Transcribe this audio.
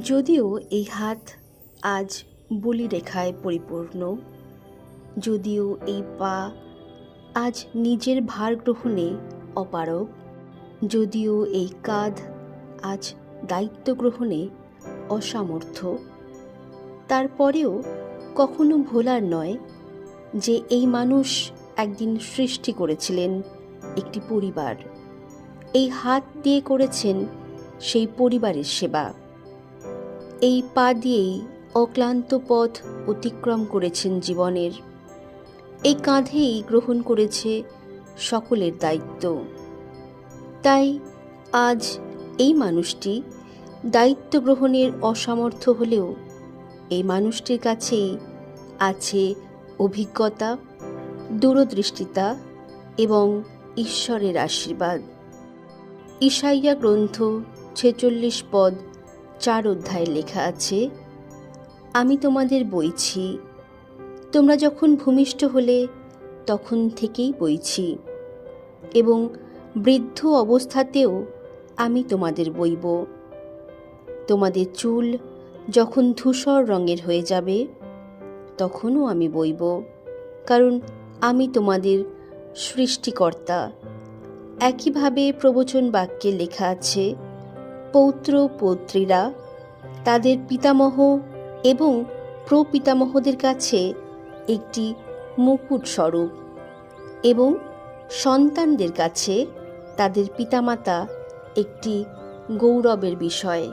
যদিও এই হাত আজ বলি রেখায় পরিপূর্ণ, যদিও এই পা আজ নিজের ভার গ্রহণে অপারগ, যদিও এই কাঁধ আজ দায়িত্ব গ্রহণে অসামর্থ্য। তারপরেও কখনো ভোলার নয় যে এই মানুষ একদিন সৃষ্টি করেছিলেন একটি পরিবার। এই হাত দিয়ে করেছেন সেই পরিবারের সেবা। এই পা দিয়েই অক্লান্ত পথ অতিক্রম করেছেন জীবনের। এই কাঁধেই গ্রহণ করেছে সকলের দায়িত্ব। তাই আজ এই মানুষটি দায়িত্ব গ্রহণের অসামর্থ্য হলেও এই মানুষটির কাছেই আছে অভিজ্ঞতা, দূরদৃষ্টিতা এবং ঈশ্বরের আশীর্বাদ। ঈশাইয়া গ্রন্থ ছেচল্লিশ পদ চার অধ্যায়ে লেখা আছে, আমি তোমাদের বইছি, তোমরা যখন ভূমিষ্ঠ হলে তখন থেকেই বইছি, এবং বৃদ্ধ অবস্থাতেও আমি তোমাদের বইব। তোমাদের চুল যখন ধূসর রঙের হয়ে যাবে, তখনও আমি বইব, কারণ আমি তোমাদের সৃষ্টিকর্তা। একইভাবে প্রবচন বাক্যে লেখা আছে পৌত্র পৌত্রীরা, তাদের পিতামহ এবং প্রপিতামহদের কাছে একটি মুকুট স্বরূপ এবং সন্তানদের কাছে তাদের পিতামাতা একটি গৌরবের বিষয়।